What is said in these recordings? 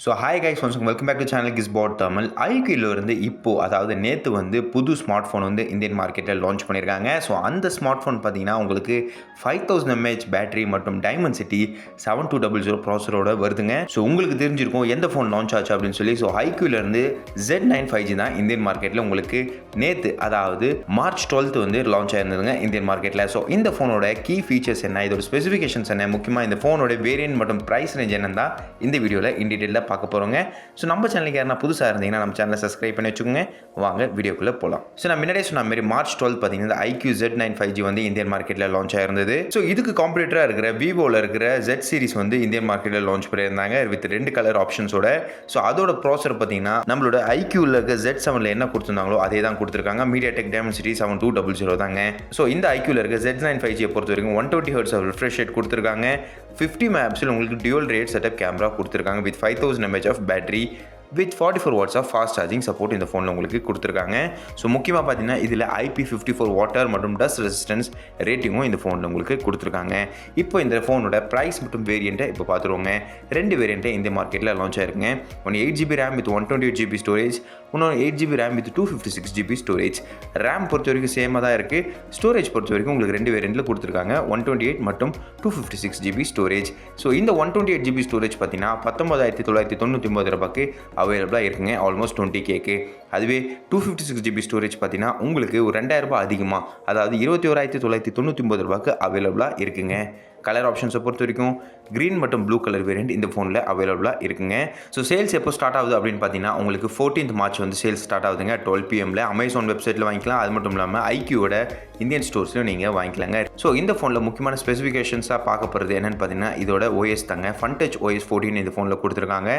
So hi guys once welcome back to channel kiss boat Tamil ஐக்கியில் இருந்து இப்போது அதாவது நேற்று வந்து புது ஸ்மார்ட் ஃபோன் வந்து இந்தியன் மார்க்கெட்டில் லான்ச் பண்ணியிருக்காங்க ஸோ அந்த ஸ்மார்ட் ஃபோன் பார்த்தீங்கன்னா உங்களுக்கு ஃபைவ் தௌசண்ட் எம்ஏஹெச் பேட்டரி மற்றும் Dimensity seven two double zero ப்ராசரோட வருதுங்க. ஸோ உங்களுக்கு தெரிஞ்சிருக்கும் எந்த ஃபோன் லான்ச் ஆச்சு அப்படின்னு சொல்லி. ஸோ இருந்து ஜெட் நைன் ஃபைவ் ஜி தான் இந்தியன் மார்க்கெட்டில் உங்களுக்கு நேற்று அதாவது மார்ச் டுவெல்த் வந்து லான்ச் ஆயிருந்ததுங்க இந்தியன் மார்க்கெட்டில் ஸோ இந்த ஃபோனோட கீ ஃபீச்சர்ஸ் என்ன? இதோட ஸ்பெசிஃபிகேஷன்ஸ் என்ன? முக்கியமாக இந்த ஃபோனோட வேரியன்ட் மற்றும் ப்ரைஸ் ரேஞ்ச் என்னன்னு தான் இந்த வீடியோவில் இன் டீட்டெயிலில் பார்க்க போகிறோங்க ஸோ நம்ம சேனலுக்கு யாரா புதுசாக இருந்தீங்கன்னா நம்ம சேனலை சப்ஸ்கிரைப் பண்ணி வச்சுக்கோங்க. வாங்க வீடியோக்குள்ளே போகலாம் ஸோ நான் முன்னாடியே சொன்ன மாதிரி மார்ச் டுவெல் பார்த்தீங்கன்னா இந்த iQOO Z nine five G வந்து இந்தியன் மார்க்கெட்டில் லான்ச் ஆயிருந்தது. ஸோ இதுக்கு காம்படிட்டராக இருக்கிற விவோவில் இருக்கிற ஜெட் சீரிஸ் வந்து இந்தியன் மார்க்கெட்டில் லான்ச் பண்ணியிருந்தாங்க வித் ரெண்டு கலர் ஆப்ஷன்ஸோட ஸோ அதோட ப்ராசர் பார்த்தீங்கன்னா நம்மளோட ஐக்யூவில் இருக்க ஜெட் செவனில் என்ன கொடுத்துருந்தாங்களோ அதே தான் கொடுத்துருக்காங்க. MediaTek Dimensity seven two double zero தாங்க. ஸோ இந்த ஐக்யூவில் இருக்க ஜெட் நைன் ஃபைவ் ஜியை பொறுத்த வரைக்கும் one twenty hertz refresh rate கொடுத்துருக்காங்க. ஃபிஃப்டி மேப்ஸில் உங்களுக்கு டியூல் ரேட் செட்டப் கேமரா கொடுத்துருக்காங்க with five thousand mAh of battery with forty four watts of fast charging support இந்த ஃபோனில் உங்களுக்கு கொடுத்துருக்காங்க. ஸோ முக்கியமாக பார்த்தீங்கன்னா இதில் ஐபி ஃபிஃப்டி ஃபோர் வாட்டர் மற்றும் டஸ்ட் ரெசிஸ்டன்ஸ் ரேட்டிங்கும் இந்த ஃபோனில் உங்களுக்கு கொடுத்துருக்காங்க. இப்போ இந்த ஃபோனோட ப்ரைஸ் மற்றும் வேரியண்ட்டை இப்போ பார்த்துருவோங்க. ரெண்டு வேரியண்ட்டை இந்த மார்க்கெட்டில் launch ஆயிருக்குங்க. One eight GB RAM with one twenty eight GB storage இன்னொன்று eight GB RAM with two fifty six GB storage RAM பொறுத்த வரைக்கும் சேமாக தான் இருக்குது ஸ்டோரேஜ் பொறுத்த வரைக்கும் உங்களுக்கு ரெண்டு வேரியண்ட்டில் கொடுத்துருக்காங்க. ஒன் டுவெண்ட்டி எயிட் மற்றும் two fifty six GB storage so இந்த one twenty eight GB storage பார்த்தீங்கன்னா பத்தொம்பதாயிரத்தி தொள்ளாயிரத்தி தொண்ணூற்றி ஒம்பது ரூபாய்க்கு அவைலபிளாக இருக்குங்க. ஆல்மோஸ்ட் டுவெண்ட்டி கேக்கு அதுவே two fifty six GB storage பார்த்தீங்கன்னா உங்களுக்கு ஒரு ரெண்டாயிரம் ரூபாய் அதிகமாக அதாவது இருபத்தி ஓராயிரத்தி தொள்ளாயிரத்தி தொண்ணூற்றி ஒம்பது ரூபாய்க்கு அவைலபிளாக இருக்குங்க. கலர் ஆப்ஷன்ஸை பொறுத்த வரைக்கும் க்ரீன் மற்றும் ப்ளூ கலர் வேரியண்ட் இந்த ஃபோனில் அவைலபிளாக இருக்குங்க. ஸோ சேல்ஸ் எப்போ ஸ்டார்ட் ஆகுது அப்படின்னு பார்த்தீங்கன்னா உங்களுக்கு ஃபோர்டீன்த் மார்ச் வந்து சேல்ஸ் ஸ்டார்ட் ஆகுதுங்க. டுவெல் பிஎம்ல அமேசான் வெப்சைட்டில் வாங்கிக்கலாம். அது மட்டும் இல்லாமல் ஐக்கியோட இந்தியன் ஸ்டோர்ஸ்லையும் நீங்கள் வாங்கிக்கலாங்க. ஸோ இந்த ஃபோனில் முக்கியமான ஸ்பெசிஃபிகேஷன்ஸாக பார்க்க போகிறது என்னென்னு பார்த்தீங்கன்னா இதோட ஓஎஸ் தாங்க. ஃபன் டச் ஓஎஸ் ஃபோர்டீன் இந்த ஃபோனில் கொடுத்துருக்காங்க.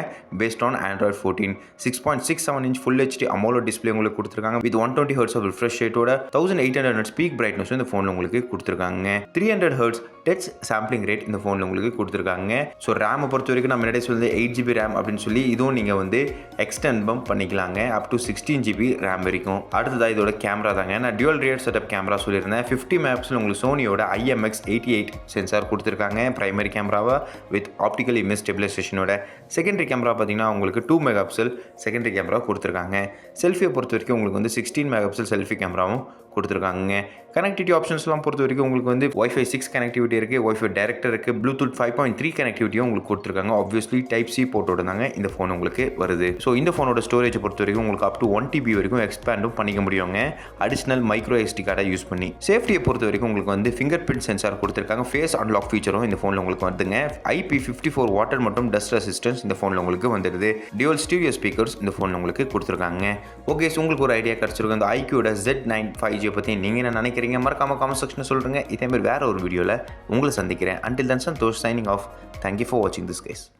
Based on Android fourteen six point six seven inch full HD AMOLED display உங்களுக்கு கொடுத்துருக்காங்க. With one twenty hertz of refresh ரேட்டோட thousand eight hundred peak பிரைட்னஸும் இந்த ஃபோனில் உங்களுக்கு கொடுத்துருக்காங்க. Three hundred hertz touch sampling rate இந்த ஃபோனில் உங்களுக்கு கொடுத்துருக்காங்க. ஸோ ரேமை பொறுத்த வரைக்கும் நான் முன்னாடியே சொல்லி எயிட் ஜிபி ரேம் அப்படின்னு சொல்லி இதுவும் நீங்கள் வந்து எக்ஸ்டெண்ட் பம்ப் பண்ணிக்கலாங்க. Up to sixteen GB RAM வரைக்கும். அடுத்ததாக இதோட கேமரா தாங்க. நான் டியூல் ரியர் செட்டப் கேமரா சொல்லியிருந்தேன். ஃபிஃப்டி மேப்ஸில் உங்களுக்கு சோனியோட ஐஎம்எக்ஸ் எயிட்டி எயிட் சென்சார் கொடுத்துருக்காங்க. ப்ரைமரி கேமராவை வித் ஆப்டிக்கல் இமேஜ் ஸ்டெபிலைசேஷனோட செகண்டரி கேமரா பார்த்தீங்கன்னா உங்களுக்கு two megapixel secondary camera கொடுத்துருக்காங்க. செல்ஃபியை பொறுத்த வரைக்கும் உங்களுக்கு வந்து சிக்ஸ்டீன் மெகா பிக்சல் செல்ஃபி கேமராவும் கொடுத்துருக்காங்க. கனெக்டிவிட்டி ஆப்ஷன்ஸ்லாம் பொறுத்த வரைக்கும் உங்களுக்கு வந்து ஒய்ஃபை சிக்ஸ் கனெக்டிவிட்டி இருக்குது ஒய்ஃபை டேரக்டர் இருக்குது ப்ளூடூத் ஃபைவ் பாயிண்ட் த்ரீ கனெக்டிவிட்டியும் உங்களுக்கு கொடுத்துருக்காங்க. ஆப்வியஸ்லி டைப் சி போட்டோட தாங்க இந்த ஃபோன் உங்களுக்கு வருது. ஸோ இந்த ஃபோனோட ஸ்டோரேஜ் பொறுத்த வரைக்கும் உங்களுக்கு அப் டு ஒன் டிபி வரைக்கும் எக்ஸ்பேண்டும் பண்ணிக்க முடியுங்க. அடிஷனல் மைக்ரோ எஸ்டி கார்டை யூஸ் பண்ணி. சேஃப்டியை பொறுத்த வரைக்கும் உங்களுக்கு வந்து ஃபிங்கர் பிரிண்ட் சென்சார் கொடுத்துருக்காங்க ஃபேஸ் அன்லாக் ஃபீச்சரும் இந்த ஃபோனில் உங்களுக்கு வருதுங்க. ஐபி ஃபிஃப்டி ஃபோர் வாட்டர் மற்றும் டஸ்ட் ரெசிஸ்டன்ஸ் இந்த ஃபோனில் உங்களுக்கு வந்துடுது. டியூல் ஸ்டீரியோ ஸ்பீக்கர்ஸ் இந்த ஃபோனில் உங்களுக்கு கொடுத்துருக்காங்க. ஓகே ஸோ உங்களுக்கு ஒரு ஐடியா கிடச்சிருக்கும் அந்த ஐக்கியோட ஜெட் நைன் ஃபைவ் ஜியை பற்றி நீங்கள் என்ன நினைக்கிறீங்க மறக்காம காமெண்ட் செக்ஷனில் சொல்லுங்கள் இதே மாதிரி வேற ஒரு வீடியோவில் உங்களை சந்திக்கிறேன். Until then Santhosh signing off thank you for வாட்சிங் திஸ் கேஸ்